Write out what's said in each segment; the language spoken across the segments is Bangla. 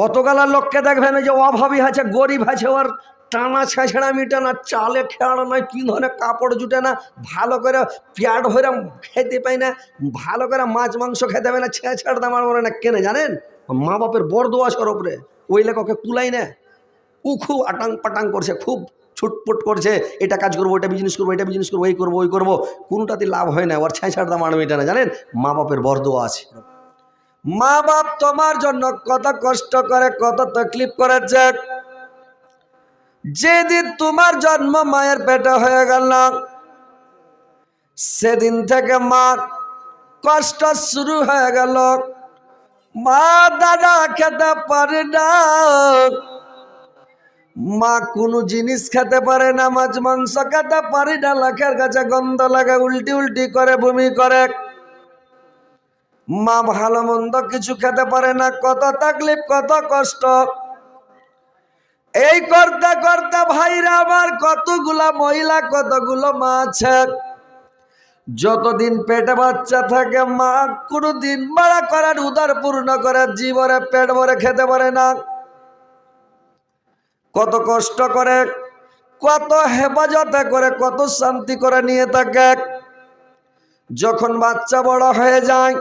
কতগালা লোককে দেখবেন যে অভাবী আছে, গরিব আছে, ওর টানা ছেঁচড়া মিটে না, চালে খেয়াড় নয়, কি ধরনের কাপড় জুটে না, ভালো করে পেট ভরে খেতে পাই না, ভালো করে মাছ মাংস খেতে পাই না, ছেঁচড় দামার মরে না কেনে, জানেন? মা বাপের বড় দোয়াশ ওর ওপরে ওই লেখকে কুলাই না। ও খুব আটাং পাটাং করছে, খুব ছুটপুট করছে, এটা কাজ করব এটা বিজনেস করব, এটা বিজনেস করব, এই করব, ওই করব, কোনোটাতে লাভ হয় না, ওর ছেঁচড় দাম আর মেটে না, জানেন? মা বাপের বড় দোয়া আছে। মা বাপ তোমার জন্য কত কষ্ট করে, কত তকলিফ করেছে। যেদিন তোমার জন্ম মায়ের পেটে হয়ে গেল সেদিন থেকে মা কষ্ট শুরু হয়ে গেল। মা, দাদা খেতে পারে না। মা কোনো জিনিস খেতে পারে না, মাছ, মাংস খেতে পারে না, লাখের কাছে গন্ধ লাগে, উল্টি উল্টি করে, বমি করে। মা ভালো মন্দ কিছু খেতে পারে না, কত তাকলিফ, কত কষ্ট। এই করতে করতে ভাইরা আমার কতগুলা মহিলা, কতগুলো মা আছে যতদিন পেটে বাচ্চা থাকে মা কোনো দিন বাড়া করার উদার পূর্ণ করার জীবনে পেট ভরে খেতে পারে না। কত কষ্ট করে, কত হেফাজতে করে, কত শান্তি করে নিয়ে থাকে। যখন বাচ্চা বড় হয়ে যায়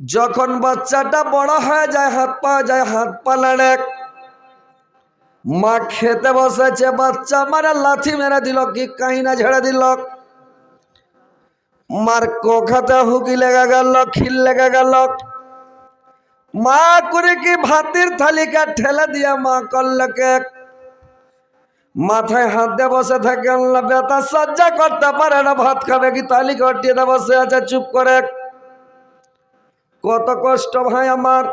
যখন বাচ্চাটা বড় হয়ে যায়, হাত পা যায়, হাত পা লাড়ে মা খেতে বসেছে, বাচ্চা মারা, লাথি মেরে দিল, কি কাহিনা ঝেড়ে দিল। মার কোখাতে হুকি লেগে গেল, খিল লেগে গেল। মা করে কি ভাতের থালিকা ঠেলে দিয়া মা করলকে মাথায় হাত দিয়ে বসে থাকে বেতা সজ্জা করতে পারে না, ভাত খাবে কি? তালিকা দিয়ে বসে আছে, চুপ করে। কত কষ্ট ভাই আমার।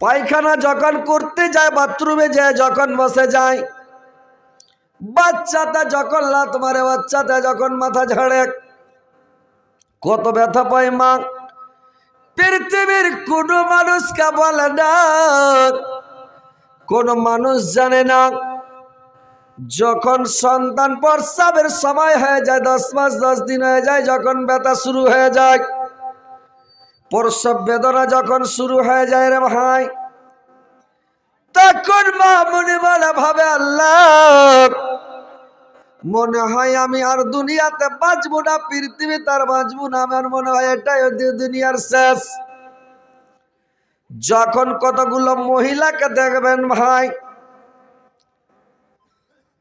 পায়খানা যখন করতে যায়, বাথরুমে যায়, যখন বসে যায়, বাচ্চাটা যখন লাত মারে বাচ্চাটা যখন মাথা ঝাড়ে, কত ব্যথা পায় মা। পৃথিবীর কোনো মানুষকে বলে না, কোন মানুষ জানে না। যখন সন্তান প্রসাবের সময় হয়ে যায়, দশ মাস, দশ দিন হয়ে যায়, যখন ব্যথা শুরু হয়ে যায় প্রসব বেদনা যখন শুরু হয়ে যায় রে ভাই, তখন মা মনে মনে ভাবে, আল্লাহ, মনে হয় আমি আর দুনিয়াতে বাঁচবো না, পৃথিবী তার বাঁচবো না। আমার মনে হয় এটাই দুনিয়ার শেষ। যখন কতগুলো মহিলাকে দেখবেন ভাই,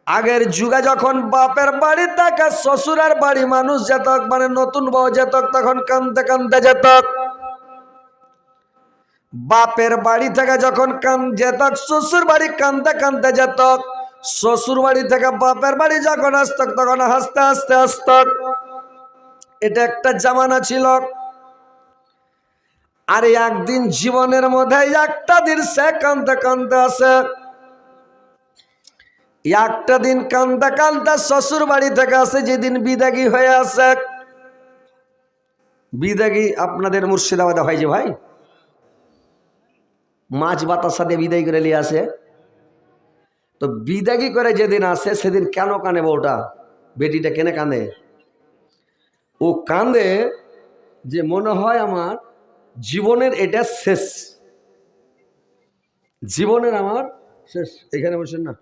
আগের যুগে যখন বাপের বাড়ি থাকে, শ্বশুরের বাড়ি মানুষ যেত মানে নতুন বউ যেত, তখন কানতে কানতে যেত। বাপের বাড়ি থেকে যখন কান যেত, শ্বশুর বাড়ি কানতে কানতে যেত, শ্বশুর বাড়ি থেকে বাপের বাড়ি যখন আসত, তখন হাসতে হাসতে আসত। এটা একটা জামানা ছিল। আর একদিন জীবনের মধ্যে একটা দিন সে কানতে কানতে আসে। একটা দিন কান্দা কান্দা শ্বশুর বাড়ি থেকে আসে, যেদিন বিদাগী হয়ে আসে। বিদাগী আপনাদের মুর্শিদাবাদে হয় যে ভাই? মাছ বাতাসা দিয়ে বিদায় করে নিয়ে আসে। তো বিদাগী করে যেদিন আসে, সেদিন কেন কানে বউটা বেটিটা কেনে কাঁদে? ও কাঁদে যে মনে হয় আমার জীবনের এটা শেষ। জীবনের আমার শেষ। এখানে বসেন না।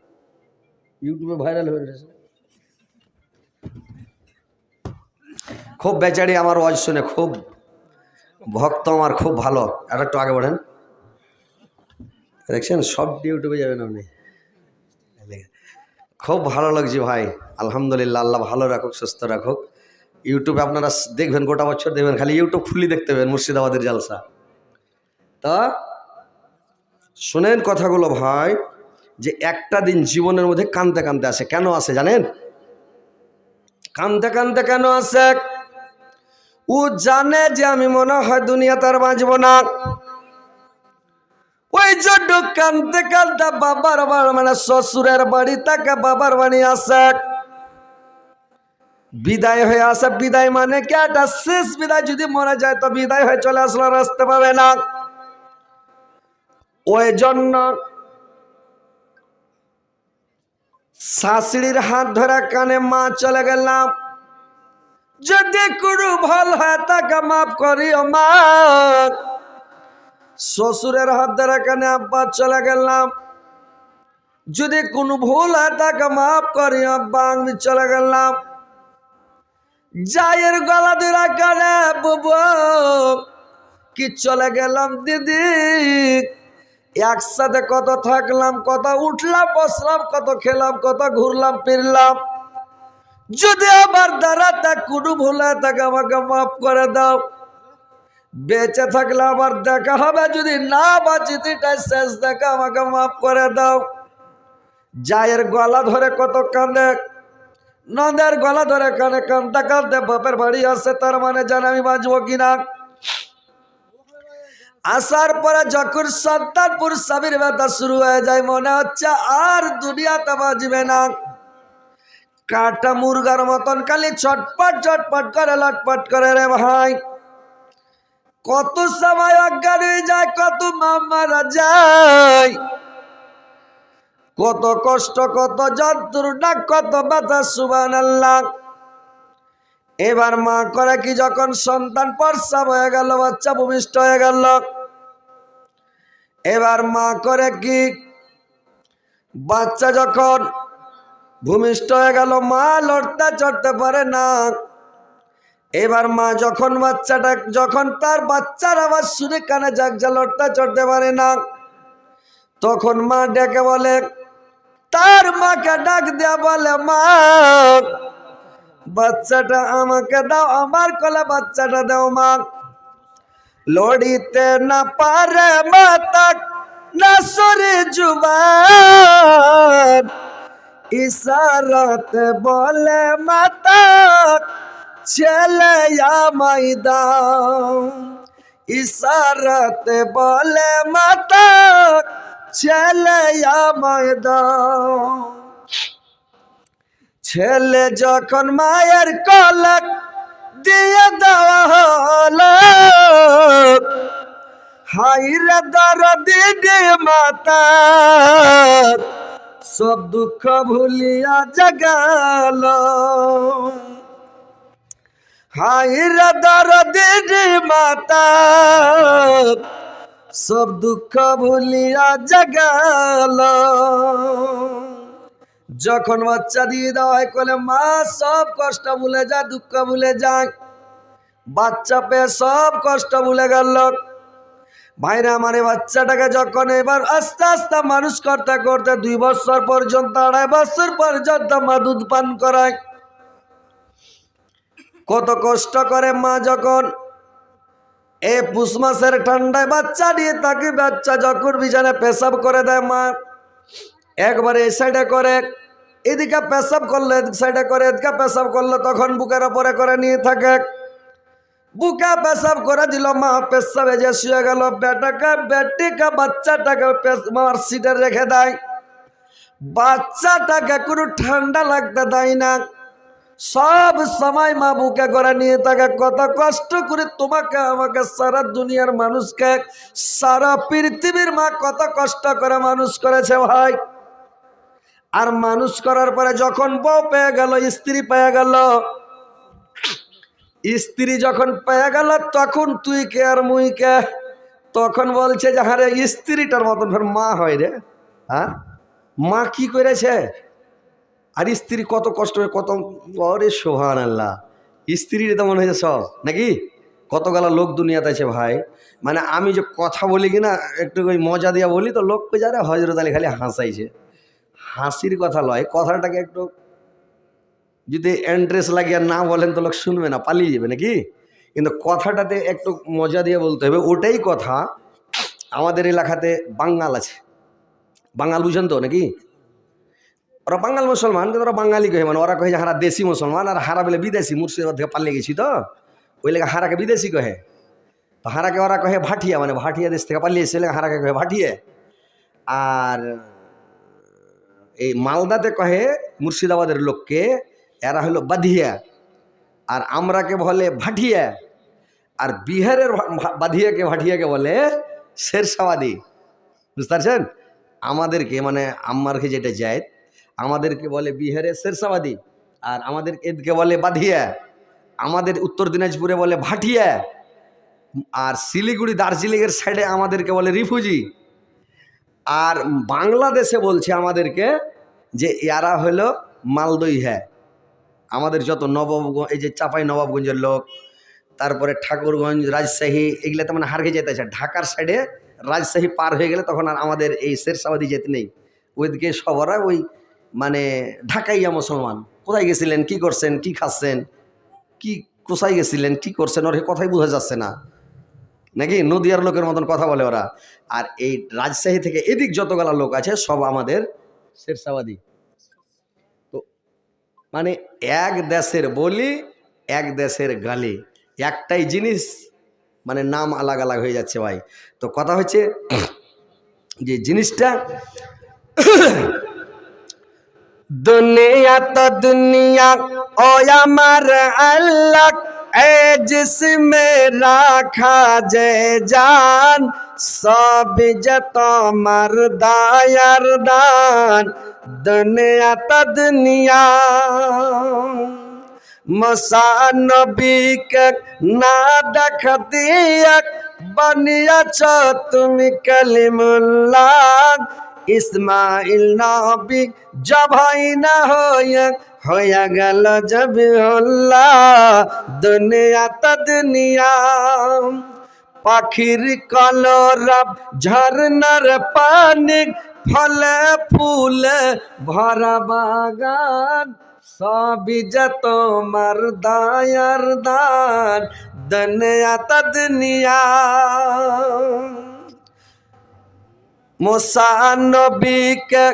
ইউটিউবে ভাইরাল হয়ে গেছে। খুব বেচারি আমার ওয়াজ শুনে খুব ভক্ত আমার খুব ভালো। একটু আগে বাড়েন দেখছেন? সব ইউটিউবে যাবেন আপনি। খুব ভালো লাগছে ভাই। আলহামদুলিল্লাহ, আল্লাহ ভালো রাখুক, সুস্থ রাখুক। ইউটিউবে আপনারা দেখবেন গোটা বছর দেখবেন, খালি ইউটিউব খুলি দেখতে পাবেন, মুর্শিদাবাদের জালসা। তা, শোনেন কথাগুলো ভাই, যে একটা দিন জীবনের মধ্যে কানতে কানতে আসে। কেন আসে জানেন? কানতে কানতে কেন আসে? ও জানে যে আমি মনে হয় দুনিয়া তার বাঁচব না। ওই জন্য কানতে কানতে বাবার বাড়ি মানে শ্বশুরের বাড়ি, তাকে বাবার বাড়ি আসে বিদায় হয়ে আসে বিদায় মানে কি? একটা শেষ বিদায়, যদি মনে যায় তো বিদায় হয়ে চলে আসলো আসতে পাবে না। ওই জন্য শাশুড়ির হাত ধরা কানে মা চলে গেলাম। যদি কোনো ভুল হয় তাকে মাফ করিও মা। শ্বশুরের হাত ধরে কানে আব্বা চলে গেলাম। যদি কোনো ভুল হয় তাকে মাফ করি আব্বা, আমি চলে গেলাম। জায়ের গলা ধরে কানে, বুবু, কি চলে গেলাম দিদি? একসাথে কত থাকলাম, কত উঠলাম, বসলাম, কত খেলাম, কত ঘুরলাম, ফিরলাম। যদি আমার দ্বারা তা কোনো ভুল হয় তাকে আমাকে মাফ করে দাও। বেঁচে থাকলে আবার দেখা হবে, যদি না বাঁচি এটাই শেষ দেখা, আমাকে মাফ করে দাও। জায়ের গলা ধরে কত কান্দে নদের গলা ধরে কানে কান্দতে কান্দতে বাপের বাড়ি আসে, তার মানে জানে আমি বাঁচবো কিনা? আসার পরে যখন সন্তানপুর স্বামীর ব্যথা শুরু হয়ে যায়, মনে হচ্ছে আর দুনিয়াতে বাঁচবে না। কাটা মুরগার মতন খালি ছটপট ছটপট করে, লটপট করে রে ভাই। কত সময় অজ্ঞান হয়ে যায়, কত মা মারা যায়। কত কষ্ট, কত যন্ত্রণা, কত ব্যথা সুবান আল্লাহ এবার মা করে কি যখন সন্তান পরসাব হয়ে গেল, বাচ্চা ভূমিষ্ঠ হয়ে গেল। এবার মা করে কি বাচ্চা যখন ভূমিষ্ঠ হয়ে গেল, মা লড়তে চড়তে পারে না। এবার মা যখন বাচ্চাটা, যখন তার বাচ্চার আবার শুনে কানে যাক যা লড়তে চড়তে পারে না, তখন মা ডেকে বলে, তার মাকে ডাক দেয়া বলে, মা, বাচ্চাটা আমাকে দাও, আমার কলে বাচ্চাটা দাও, মা। লড়িতে না পারে মাতা না সরে জুবান। ইশারাতে বলে মাতা ছেলে আমায় ইশারাতে বলে মাতা ছেলে আমায় ছেলে যখন মায়ের কলক দিয়ে দেওয়া হলো হাইরে দর দিদি মাতা সব দুঃখ ভুলিয়া জগাল হাইরে দর দিদি মাতা। সব দুঃখ ভুলিয়া জগাল। যখন বাচ্চা দিয়ে দেওয়া হয় কলে মা, সব কষ্ট ভুলে যায় দুঃখ ভুলে যায় বাচ্চা পেয়ে সব কষ্ট ভুলে গেল। ভাইরা এই বাচ্চাটাকে যখন এবার আস্তে আস্তে মানুষ করতে করতে দুই বছর পর্যন্ত, আড়াই বছর পর্যন্ত মা দুধ পান করায় কত কষ্ট করে মা যখন এ পুষ মাসের ঠান্ডায় বাচ্চা নিয়ে তাকে বাচ্চা যখন বিছানে পেশাব করে দেয় মা, একবারে এই সাইডে করে, এদিকে পেশাব করলে এদিক সাইডে করে, এদিকে পেশাব করলে তখন বুকের ওপরে করে নিয়ে থাকে। বুকে পেশাব করে দিল মা, পেশাবে যে শুয়ে গেল, বেটাকে, বেটিকে, বাচ্চাটাকে মার সিটে রেখে দেয়। বাচ্চাটাকে কোনো ঠান্ডা লাগতে দেয় না। সব সময় মা বুকে করে নিয়ে থাকে কত কষ্ট করে তোমাকে, আমাকে সারা দুনিয়ার মানুষকে, সারা পৃথিবীর মা কত কষ্ট করে মানুষ করেছে ভাই। আর মানুষ করার পরে যখন বউ পেয়ে গেল, স্ত্রী পেয়ে গেল, স্ত্রী যখন পেয়ে গেল, তখন তুই কে আর মুই কে? তখন বলছে যে হ্যাঁ রে স্ত্রীটার মতন ফের মা হয় রে হ্যাঁ? মা কি করেছে? আর স্ত্রী কত কষ্ট কত অরে সোহান আল্লাহ স্ত্রীর তো মনে হয়েছে সব, নাকি? কতগুলা লোক দুনিয়াতে আছে ভাই। মানে আমি যে কথা বলি কিনা, একটু ওই মজা দিয়া বলি তো লোক যারা হজরত আলী খালি হাসাইছে। হাসির কথা লয়, কথাটাকে একটু যদি ইন্টারেস্ট লাগিয়ে না বলেন তো লোক শুনবে না, পালিয়ে যাবে নাকি? কিন্তু কথাটাতে একটু মজা দিয়ে বলতে হবে, ওটাই কথা আমাদের এলাকাতে বাঙ্গাল আছে। বাঙাল বুঝেন তো নাকি? ওরা বাঙাল মুসলমান, কিন্তু ওরা বাঙালি কহে মানে? ওরা কহে যে হারা দেশি মুসলমান, আর হারা বলে বিদেশি মুর্শিদাবাদ থেকে পালিয়ে গেছি তো। ওই লেগে হারাকে বিদেশি কহে। তো হারাকে ওরা কহে ভাটিয়া মানে ভাটিয়া দেশ থেকে পালিয়ে এসে হারাকে কহে ভাটিয়ে। আর এই মালদাতে কহে মুর্শিদাবাদের লোককে, এরা হলো বাধিয়া। আর আমরাকে বলে ভাটিয়া। আর বিহারের বাধিয়াকে ভাটিয়াকে বলে শেরশাবাদী। বুঝতে পারছেন? আমাদেরকে মানে আম্মারকে যেটা যায় আমাদেরকে বলে বিহারে শেরশাবাদী আর আমাদের এদকে বলে বাধিয়া। আমাদের উত্তর দিনাজপুরে বলে ভাটিয়া। আর শিলিগুড়ি, দার্জিলিংয়ের সাইডে আমাদেরকে বলে রিফুজি। আর বাংলাদেশে বলছে আমাদেরকে যে এরা হলো মালদই হ্যাঁ আমাদের যত নবাবগঞ্জ, এই যে চাপাই নবাবগঞ্জের লোক, তারপরে ঠাকুরগঞ্জ, রাজশাহী, এগুলো তো মানে হারকে যেতে আছে ঢাকার সাইডে রাজশাহী পার হয়ে গেলে তখন আর আমাদের এই শেরশাবাদি যেতে নেই। ওইদিকে সবরা ওই মানে ঢাকাইয়া মুসলমান। কোথায় গেছিলেন? কি করছেন? কি খাচ্ছেন? কি, কোথায় গেছিলেন? কি করছেন? ওর কথাই বোঝা যাচ্ছে না। নাকি? নদিয়ার লোকের মতন কথা বলে ওরা। আর এই রাজশাহী থেকে এদিক যতগুলা লোক আছে, সব আমাদের শেরশাবাদী। তো মানে এক দেশের বলি, এক দেশের গালি। একটাই জিনিস মানে নাম আলাগ আলাগ হয়ে যাচ্ছে ভাই। তো কথা হচ্ছে যে জিনিসটা দুনিয়া তো দুনিয়া, ও আমার আল্লাহ, এ জিসমে রাখা যে জান, সব যত আমার দায়ার দান, দুনিয়া তো দুনিয়া। মসানবিক না দেখ দিয়া বানিয়াছ তুমি কালিমুল্লাহ ইসমাইল নবী জবাই না হয়ে হয়ে গেল জবিউল্লাহ, দুনিয়া তো দুনিয়া। পাখির কলরব ঝর্ণার পানি ফলে ফুলে ভরা বাগান, সবই যে তোমার দায়ার দান, দুনিয়া তো দুনিয়া। মোসানবীকে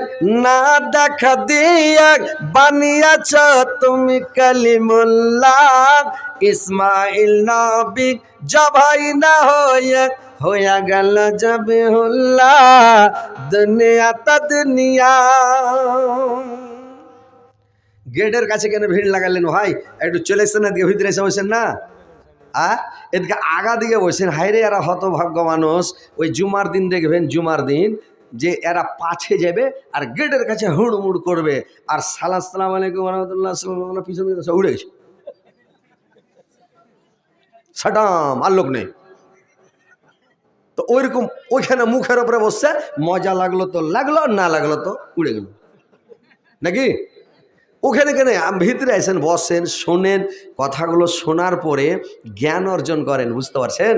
না দেখা দিয়ে বানিয়াছ তুমি কালিমুল্লাহ। ইসমাইল নবী জবাই না হয়ে হয়ে গেল জবিহুল্লাহ। দুনিয়া তা গেটের কাছে কেন ভিড় লাগালেন ভাই? একটু চলে এসছেন না? ভিতরে এসে না? আ এদিকে আগা দিকে বসেন হাইরে এরা হতভাগ্য মানুষ। ওই জুমার দিন দেখবেন, জুমার দিন, যে এরা পাছে যাবে আর গেটের কাছে হুড়মুড় করবে। আর সালাম আলাইকুম রহমতুল্লাহ পিছন দিকে, উড়ে গেছে। সাটাম, আর লোক নেই। তো ওইরকম ওইখানে মুখের ওপরে বসছে, মজা লাগল তো লাগল না লাগল তো উড়ে গেল। নাকি? ওখানে কেন? ভিতরে আসেন বসেন, শোনেন, কথাগুলো শোনার পরে জ্ঞান অর্জন করেন, বুঝতে পারছেন?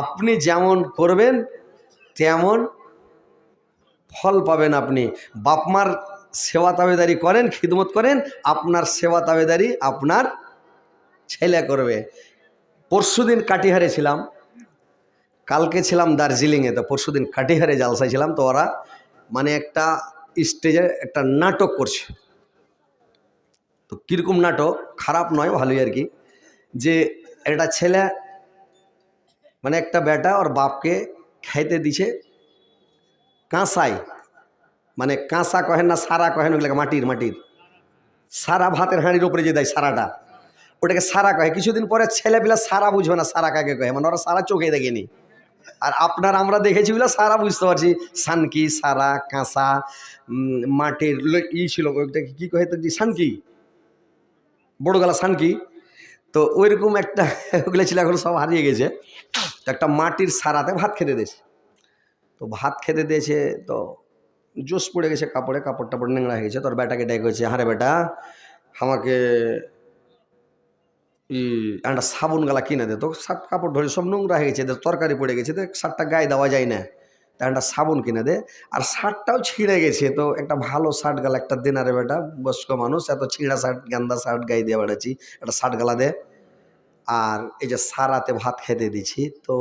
আপনি যেমন করবেন, তেমন ফল পাবেন আপনি। বাপমার সেবা তাবেদারি করেন, খিদমত করেন, আপনার সেবা তাবেদারি আপনার ছেলে করবে। পরশুদিন কাটিহারে ছিলাম, কালকে ছিলাম দার্জিলিংয়ে, তো পরশু দিন কাটিহারে জালসায় ছিলাম, তো ওরা মানে একটা স্টেজে একটা নাটক করছে। তো কীরকম নাটক? খারাপ নয়, ভালোই আর কি। যে একটা ছেলে মানে একটা বেটা ওর বাপকে খাইতে দিছে কাঁসাই। মানে কাঁসা কহেন না, সারা কহেন ওগুলো মাটির মাটির। সারা ভাতের হাঁড়ির উপরে যে দেয় সারাটা, ওটাকে সারা কহে। কিছুদিন পরে ছেলেপিলা সারা বুঝবে না, সারা কাকে কহে। মানে ওরা সারা চোখে দেখেনি। আর আপনার আমরা দেখেছি বলে সারা বুঝতে পারছি। সানকি, সারা, কাঁসা মাটির ই ছিল কী কহে তো সানকি? বড় গলা সানকি। তো ওইরকম একটা, ওগুলো ছিল এখন সব হারিয়ে গেছে। তো একটা মাটির সারাতে ভাত খেতে দিয়েছে। তো ভাত খেতে দিয়েছে, তো জোশ পড়ে গেছে কাপড়ে কাপড় টাপড় নেংড়া হয়ে গেছে। তোর বেটাকে ডেকে গেছে হারে বেটা, আমাকে ই, একটা সাবুন গালা কিনে দে। তো শার্ট কাপড় ধরে সব নোংরা হয়ে গেছে তরকারি পড়ে গেছে তো শার্টটা গায়ে দেওয়া যায় না। তা একটা সাবুন কিনে দে। আর শার্টটাও ছিঁড়ে গেছে। তো একটা ভালো শার্ট গালা, একটা দিনারে বেটা, বয়স্ক মানুষ, এত ছিঁড়া শার্ট, গান্দা শার্ট গায়ে দিয়ে বেড়াচ্ছি। একটা শার্ট গালা দে। আর এই যে সারাতে ভাত খেতে দিছি, তো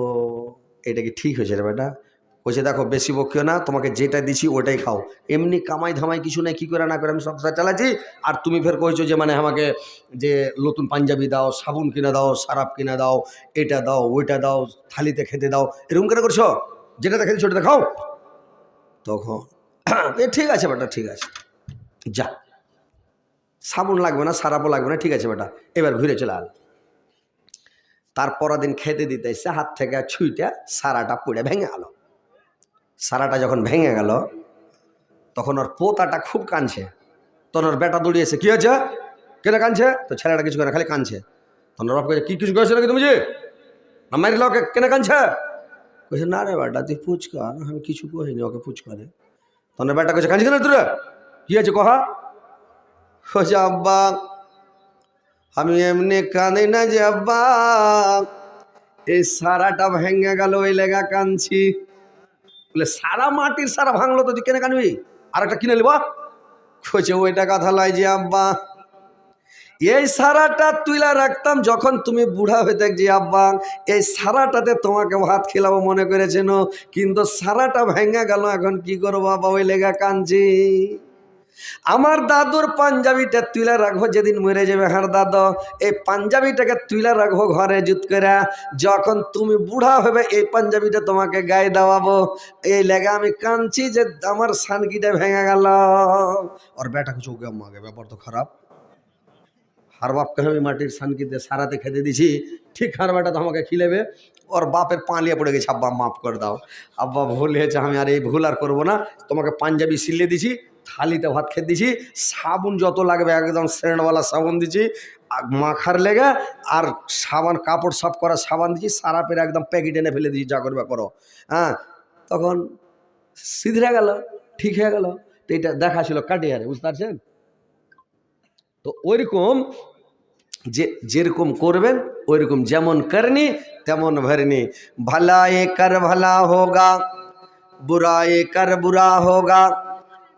এটা কি ঠিক হয়েছে রে বেটা? বলছে, দেখো, বেশি বকিও না, তোমাকে যেটা দিছি ওটাই খাও। এমনি কামাই ধামাই কিছু নাই, কী করে না করে আমি সংসার চালাচ্ছি? আর তুমি ফের কইছো যে মানে আমাকে যে নতুন পাঞ্জাবি দাও, সাবুন কিনে দাও, সারাপ কিনে দাও, এটা দাও, ওইটা দাও, থালিতে খেতে দাও, এরকম করে করছ? যেটাতে খেতে ওটাতে খাও তখন, এ ঠিক আছে বেটা, ঠিক আছে। যা। সাবুন লাগবে না সারাপও লাগবে না, ঠিক আছে বেটা। এবার ঘুরে চলে আল তার পরের দিন খেতে দিতে এসে হাত থেকে ছুঁইটা সারাটা পুড়ে ভেঙে গেল। সারাটা যখন ভেঙে গেল, তখন ওর পোতাটা খুব কাঁদছে। তখন ওর বেটা দৌড়িয়েছে কি হয়েছে? কেন কাঁদছে? তো ছেলেটা কিছু করে খালি কাঁদছে। তখন ওর বাপ কি কিছু করেছে নাকি তুমি যে? না মারিল ওকে কেন কাঁদছে? কইছে, না রে বেটা, তুই পুচ কর আমি কিছু কহিনি ওকে পুচ করে তখন বেটা কইছে কাঁদছি কেন তোরা? কি আছে কহা? কইছে, আব্বা, আমি এমনি কাঁদি না যে, আব্বা, এই সারাটা ভেঙে গেল, ওই লেগা কাঁদছি। বলে, সারা মাটির সারা ভাঙলো তো, তুই কেন কানবি আর একটা কিনে নিবা কইছে, ওইটা কথা লাই যে, আব্বা এই সারাটা তুইলা রাখতাম যখন তুমি বুড়া হয়ে দেখছি আব্বা, এই সারাটাতে তোমাকে ভাত খেলাবো মনে করেছেন কিন্তু সারাটা ভেঙে গেল, এখন কি করব বাবা, ওই লেগা কাঁদছি আমার দাদুর পাঞ্জাবিটা তুইলা রাখব যেদিন মরে যাবে হার দাদু। এই পাঞ্জাবিটাকে তুইলা রাখব ঘরে জুত করে। যখন তুমি বুড়া হবে, এই পাঞ্জাবিটা তোমাকে গায়ে দেওয়াবো। এই লেগে আমি কাঁদছি যে আমার সানকিটা ভেঙে গেল। ওর বেটা কিছু ব্যাপার তো খারাপ। হার বাপকে আমি মাটির সানকিতে সারাতে খেতে দিছি, ঠিক হার বেটা তো আমাকে খিলেবে। ওর বাপের পালিয়ে পড়ে গেছে, আব্বা মাফ করে দাও। আব্বা ভুল হয়েছে, আমি আর এই ভুল আর করব না। তোমাকে পাঞ্জাবি সিলে দিছি, থালিতে ভাত খেতে দিছি, সাবুন যত লাগবে, একদম স্যান্ডওয়ালা সাবুন দিছি, আর মাখার লেগে আর সাবান, কাপড় সাফ করা সাবান দিছি, সারাপের একদম প্যাকেট এনে ফেলে দিছি, যা করবে করো। হ্যাঁ তখন সিধরে গেল, ঠিক হয়ে গেল। তো এটা দেখা ছিল কাটিয়ারে, বুঝতে পারছেন? তো ওইরকম যে যেরকম করবেন ওইরকম যেমন করনি তেমন ভরনি भला ये कर भला होगा बुरा ये कर बुरा होगा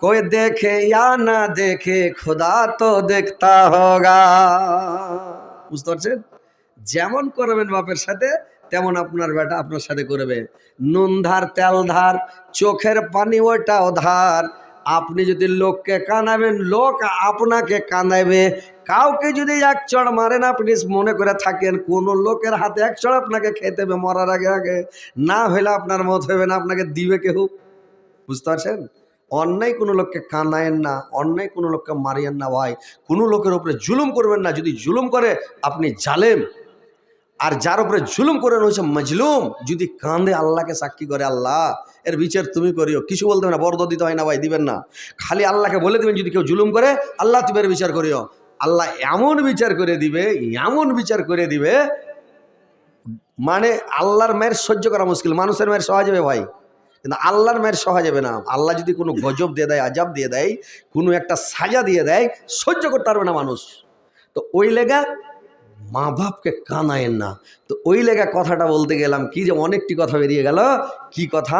कोई देखे या ना देखे खुदा तो देखता होगा বুঝতে পারছেন যেমন করবেন বাপের সাথে তেমন আপনার বেটা আপনার সাথে করবে নুন ধার তেল ধার চোখের পানি ওইটাও ধার আপনি যদি লোককে কানাবেন লোক আপনাকে কানাবে কাউকে যদি এক চড় মারেন আপনি মনে করে থাকেন, কোন লোকের হাতে এক চড় আপনাকে খেতে হবে মরার আগে আগে। না হলে আপনার মত হবে না, আপনাকে দিবে কেউ বুঝতে পারছেন? অন্যায় কোনো লোককে কানায়েন না, অন্যায় কোনো লোককে মারিয়েন না ভাই। কোনো লোকের উপরে জুলুম করবেন না। যদি জুলুম করে, আপনি জালেম। আর যার উপরে জুলুম করে হচ্ছে মজলুম, যদি কাঁদে, আল্লাহকে সাক্ষী করে আল্লাহ, এর বিচার তুমি করিও। কিছু বলতে না বরদ দিতে হয় না ভাই, দিবেন না। খালি আল্লাহকে বলে দিবেন, যদি কেউ জুলুম করে, আল্লাহ তুমি এর বিচার করিও। আল্লাহ এমন বিচার করে দিবে, এমন বিচার করে দিবে মানে আল্লাহর মায়ের সহ্য করা মুশকিল। মানুষের মায়ের সহজ হবে ভাই। কিন্তু আল্লাহর মায়ের সহজ হবে না। আল্লাহ যদি কোনো গজব দিয়ে দেয়, আজাব দিয়ে দেয়, কোনো একটা সাজা দিয়ে দেয়, সহ্য করতে পারবে না মানুষ। তো ওই লেগা মা বাপকে কানায়েন না। তো ওই লেগা কথাটা বলতে গেলাম, কি যে অনেকটি কথা বেরিয়ে গেল। কি কথা?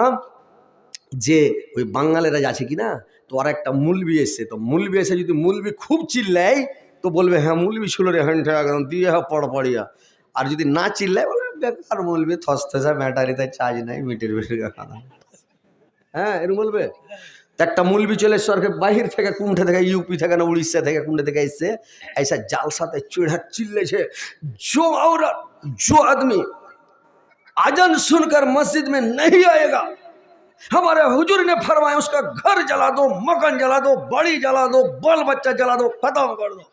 যে ওই বাঙালিরা আছে কি না, তো আর একটা মুলবি এসছে। তো মুলবি এসে যদি মুলবি খুব চিল্লায়, তো বলবে হ্যাঁ মুলবি ছিল রে হ্যাঁ একদম, দিয়ে হ্যাঁ পড় পড়িয়া। আর যদি না চিল্লায়, বলে বেকার মুলবি থস থসা ব্যাটারিতে চার্জ নাই, মিটের বেটের হ্যাঁ এরকম বলবে? একটা মুলবি চলে সরকে বাহির থেকে কুণ্ঠে থেকে ইউপি থেকে না উড়িষ্যা থেকে কুণ্ঠে থেকে এসছে ऐसा জালসাতে চিড়া চিল্লেছে जो औरत जो आदमी अजन सुनकर मस्जिद में नहीं आएगा हमारे हुजूर ने फरमाया उसका घर जला दो मकान जला दो बाड़ी जला दो बाल बच्चा जला दो खत्म कर दो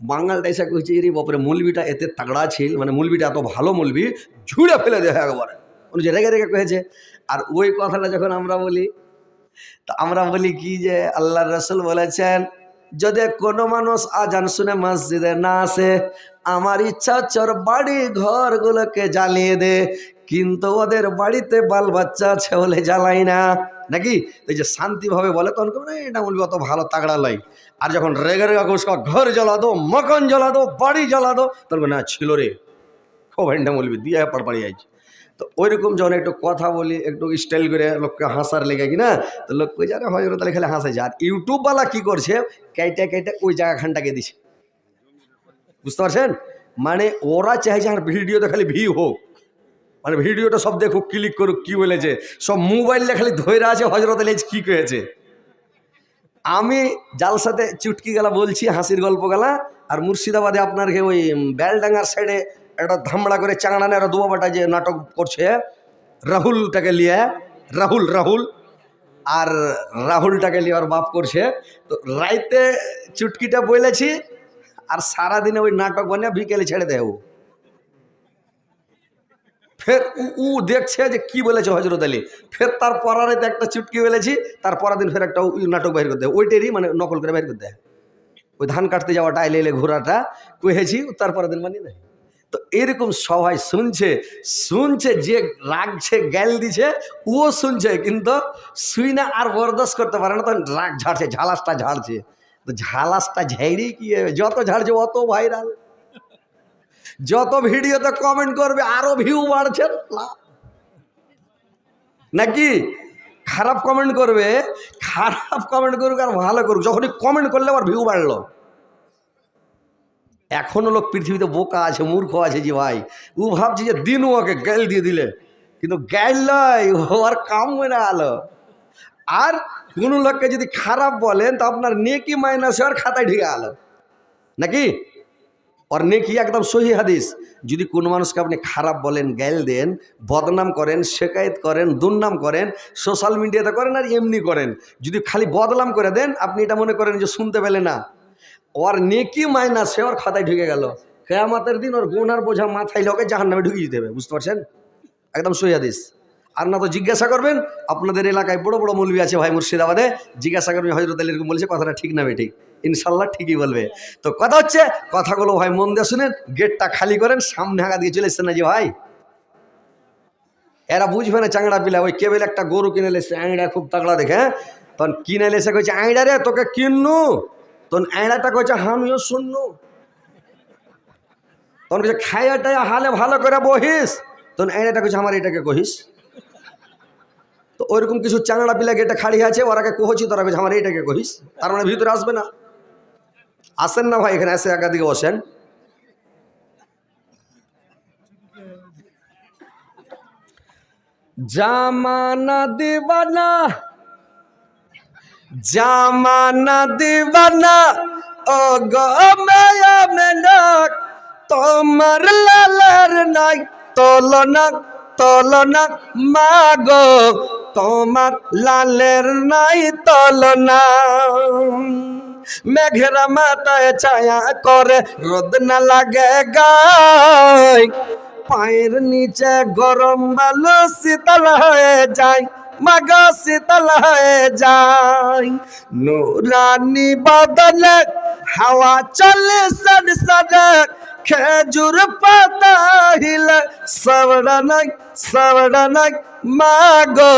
বাঙালটা এসে কইছে এরই বাপরে মুলবিটা এতে তাগড়া ছিল মানে মুলবিটা এত ভালো মুলবি ঝুড়ে ফেলে দেয় একবারে উনি যে রেগে রেগে কয়েছে আর ওই কথাটা যখন আমরা বলি তা আমরা বলি কি যে আল্লাহ রসুল বলেছেন, যদি কোনো মানুষ আজান শুনে মসজিদে না আসে, আমার ইচ্ছা ওর বাড়ি ঘরগুলোকে জ্বালিয়ে দে, কিন্তু ওদের বাড়িতে বাল বাচ্চা আছে বলে জ্বালাই না। নাকি? এই যে শান্তিভাবে বলে তখন কেমন? এটা বলবি অত ভালো তাগড়া লাই। আর যখন রেগে রেগে উসকা ঘর জ্বালা দো, মকান জ্বালা দো, বাড়ি জ্বালা দো, তখন না, ছিল রে। খুব হ্যান্ডা বলবি দিয়ে পড়পাড়ি যাইছে তো ওইরকম যখন একটু কথা বলি, একটু স্টাইল করে লোককে হাসার লেগে কি না, তো লোক কই যারে হজরত আলী খালি হাসাইছে আর ইউটিউবওয়ালা কি করছে, কেটে কেটে ওই জায়গাখানটাকে দিছে। বুঝতে পারছেন? মানে ওরা চাইছে আর ভিডিওতে খালি ভি হোক। মানে ভিডিওটা সব দেখুক ক্লিক করুক, কি বলেছে। সব মোবাইলে খালি ধৈর্য আছে, হজরত আলী কি করেছে। আমি জালসাতে চুটকি গেলা বলছি, হাসির গল্প গেলা, আর মুর্শিদাবাদে আপনার ওই বেলডাঙ্গার সাইডে একটা ধামড়া করে চাঙড়ানে একটা দুবাটা যে নাটক করছে, রাহুলটাকে নিয়ে, রাহুল রাহুল, আর রাহুলটাকে নিয়ে ওর বাপ করছে। তো রাইতে চুটকিটা বলেছি, আর সারাদিনে ওই নাটক বানিয়ে বিকেলে ছেড়ে দেয় ও। ফের উ- দেখছে যে কি বলেছে হজরত আলী। ফের তার পরারেতে একটা চুটকি বলেছি, তার পরের দিন ফের একটা নাটক বাইর করতে দেয়। ওইটারই মানে নকল করে বাইর করতে দেয়। ওই ধান কাটতে যাওয়াটা, এলে এলে ঘোরাটা কহেছি তার পরের দিন বানিয়ে দেয়। তো এরকম সবাই শুনছে শুনছে যে রাগছে গ্যাল দিছে, ও শুনছে কিন্তু শুই না আর বরদাস্ত করতে পারে না, তখন রাগ ঝাড়ছে, ঝালাসটা ঝাড়ছে। তো ঝালাসটা ঝেড়ে কি? যত ঝাড়ছে অত ভাইরাল যত ভিডিওতে কমেন্ট করবে, আরও ভিউ বাড়ছে। নাকি? খারাপ কমেন্ট করবে, খারাপ কমেন্ট করুক আর ভালো করুক, যখনই কমেন্ট করলে আবার ভিউ বাড়লো। এখনও লোক পৃথিবীতে বোকা আছে, মূর্খ আছে যে ভাই। ও ভাবছে যে দিন ওকে গ্যাল দিয়ে দিলে। কিন্তু গ্যাল নয় ও আর কাম মেরে আলো। আর কোনো লোককে যদি খারাপ বলেন, তো আপনার নেকি মাইনাস আর খাতায় ঢেকে আলো। নাকি? আর নেকি একদম সহি হাদিস। যদি কোনো মানুষকে আপনি খারাপ বলেন গ্যাল দেন, বদনাম করেন, শেকায়ত করেন, দুর্নাম করেন, সোশ্যাল মিডিয়াতে করেন আর এমনি করেন। যদি খালি বদনাম করে দেন, আপনি এটা মনে করেন যে শুনতে পেলে না। ওর নেকি মাইনাস সে ওর খাতায় ঢুকে গেল। কেয়ামাতের দিন ওর গুণ আর বোঝা মাথায় লোকে জাহান নামে ঢুকিয়ে দিতে হবে, বুঝতে পারছেন? একদম সহিদিস আর না তো জিজ্ঞাসা করবেন, আপনাদের এলাকায় বড় বড় মৌলবি আছে ভাই মুর্শিদাবাদে, জিজ্ঞাসা করবেন হজরত আলী এরকম বলছে, কথাটা ঠিক না ঠিক। ইনশাল্লাহ ঠিকই বলবে। তো কথা হচ্ছে, কথাগুলো ভাই মন দিয়ে শুনেন, গেটটা খালি করেন, সামনে হাঁকা দিয়ে চলে এসছেন না যে ভাই? এরা বুঝবে না চাংড়া পিলা, ওই কেবল একটা গরু কিনে লেছে আইড়া খুব তাগড়া দেখে হ্যাঁ? তখন কিনে লেছে কইছে আইড়া রে, তোকে কিননু? তখন আইড়াটা কইছে, আমিও শুননু তখন কইছে খাইয়াটাই হালে ভালো করে বহিস। তখন আইড়াটা কইছে, আমার এটাকে কহিস। তো ওইরকম কিছু চাংড়া পিলা গেটে খাড়ি আছে ওরাকে কহছি, তোরা কইছে, আমার এইটাকে কহিস। তার মানে ভিতরে আসবে না। আসেন না ভাই, এখানে এসে একাদিকে বসেন। জামানা দিবানা জামানা দিবানা ও গো মায়া মেনক, তোমার লালার নাই তলনা তলনা, মাগো, তোমার লালের নাই তলনা। মেঘেরা মাথায় ছায়া করে, রোদ না লাগে গায়। পায়ের নিচে গরম বালু শীতল হয়ে যায়। মাগ শীতল হয়ে যায় নুরানি বদলে হাওয়া চলে সড সড খেজুর পাতা হিলে সবড়া নাই সবড়া মাগো,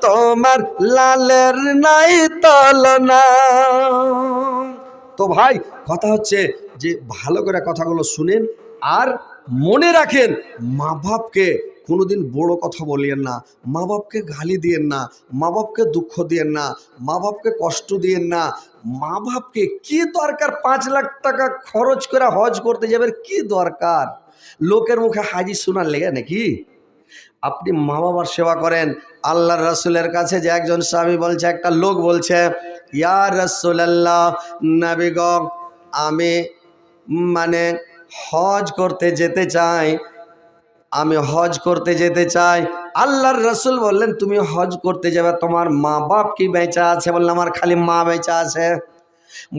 তোমার লালের নাই তলনা। তো ভাই, কথা হচ্ছে যে ভালো করে কথাগুলো শুনেন আর মনে রাখেন মা বাপকে কোনোদিন বড় কথা বলিয়েন না মা বাপকে গালি দিয়েন না মা বাপকে দুঃখ দিয়েন না মা বাপকে কষ্ট দিয়েন না মা বাপকে কি দরকার পাঁচ লাখ টাকা খরচ করে হজ করতে যাবেন? কি দরকার? লোকের মুখে হাজির শোনার লেগে নাকি? আপনি মা বাবার সেবা করেন, আল্লাহর রসুলের কাছে যে একজন স্বামী বলছে, একটা লোক বলছে, ইয়া রসুল্লাহ নাবিগ আমি মানে হজ করতে যেতে চাই আমি হজ করতে যেতে চাই। আল্লাহর রসুল বললেন, তুমি হজ করতে যাবে, তোমার মা বাপ কি বেঁচা আছে? বললে আমার খালি মা বেঁচা আছে।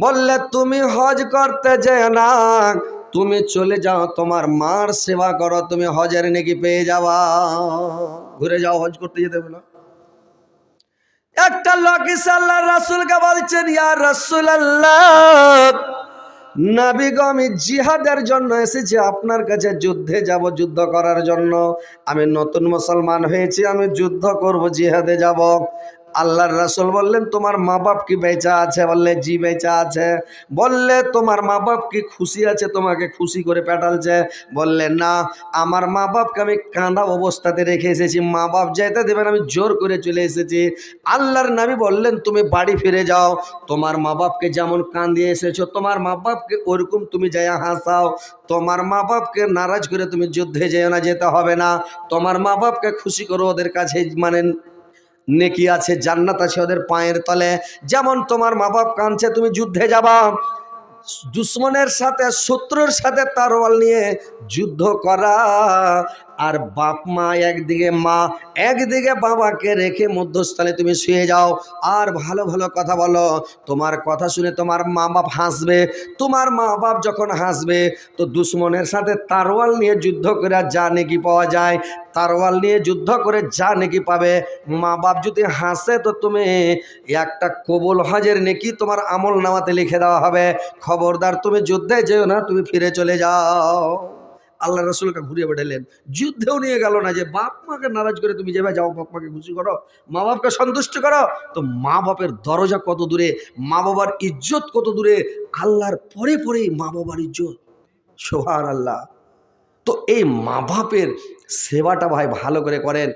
বললে, তুমি হজ করতে যেও না, তুমি চলে যাও, তোমার মার সেবা করো, তুমি হজের নাকি পেয়ে যাওয়া ঘুরে যাও, হজ করতে যেতে না। একটা লোক এসে আল্লাহ রাসুলকে বলছেন, ইয়া রাসুল আল্লাহ নাবিগ আমি জিহাদের জন্য এসেছি, আপনার কাছে যুদ্ধে যাব, যুদ্ধ করার জন্য। আমি নতুন মুসলমান হয়েছি, আমি যুদ্ধ করব, জিহাদে যাব। আল্লাহর রাসুল বললেন, তোমার মা বাপ কি বেচা আছে? বললে, জি, বেচা আছে। বললে, তোমার মা বাপ কি খুশি আছে? তোমাকে খুশি করে পেটালছে। বললে, না, আমার মা বাপকে আমি কাঁদা অবস্থাতে রেখে এসেছি। মা বাপ যেতে দেবেন, আমি জোর করে চলে এসেছি। আল্লাহর নাবি বললেন, তুমি বাড়ি ফিরে যাও। তোমার মা বাপকে যেমন কাঁদিয়ে এসেছ, তোমার মা বাপকে ওরকম তুমি যায় হাসাও। তোমার মা বাপকে নারাজ করে তুমি যুদ্ধে যেও না, যেতে হবে না। তোমার মা বাপকে খুশি করো ওদের কাছে মানে নেকি আছে, জান্নাত আছে ওদের পায়ের তলে। যেমন তোমার মা বাপ কাঁদছে, তুমি যুদ্ধে যাবা। দুশ্মনের সাথে, শত্রুর সাথে তারওয়াল নিয়ে যুদ্ধ করা। আর বাপ মা একদিকে মা একদিকে বাবাকে রেখে মধ্যস্থলে তুমি শুয়ে যাও। আর ভালো ভালো কথা বলো, তোমার কথা শুনে তোমার মা বাপ হাসবে। তোমার মা বাপ যখন হাসবে, তো দুশ্মনের সাথে তারওয়াল নিয়ে যুদ্ধ করে যা নাকি পাওয়া যায়। তারওয়াল নিয়ে যুদ্ধ করে যা নাকি পাবে। মা বাপ যদি হাসে, তো তুমি একটা কবুল হজের নেকি তোমার আমল নামাতে লিখে দেওয়া হবে। খবরদার, তুমি যুদ্ধে যেও না, তুমি ফিরে চলে যাও। আল্লাহ রসুলকে ঘুরিয়ে বেড়ালেন যুদ্ধেও নিয়ে গেল না যে, বাপ মাকে নারাজ করে তুমি যেভাবে যাও, বাপ মাকে খুশি করো, মা বাপকে সন্তুষ্ট করো। তো মা বাপের দরজা কত দূরে, মা বাবার ইজ্জত কত দূরে, আল্লাহর পরে পরেই মা বাবার ইজ্জত। সোহার আল্লাহ তো এই মা বাপের সেবাটা ভাই ভালো করে করেন।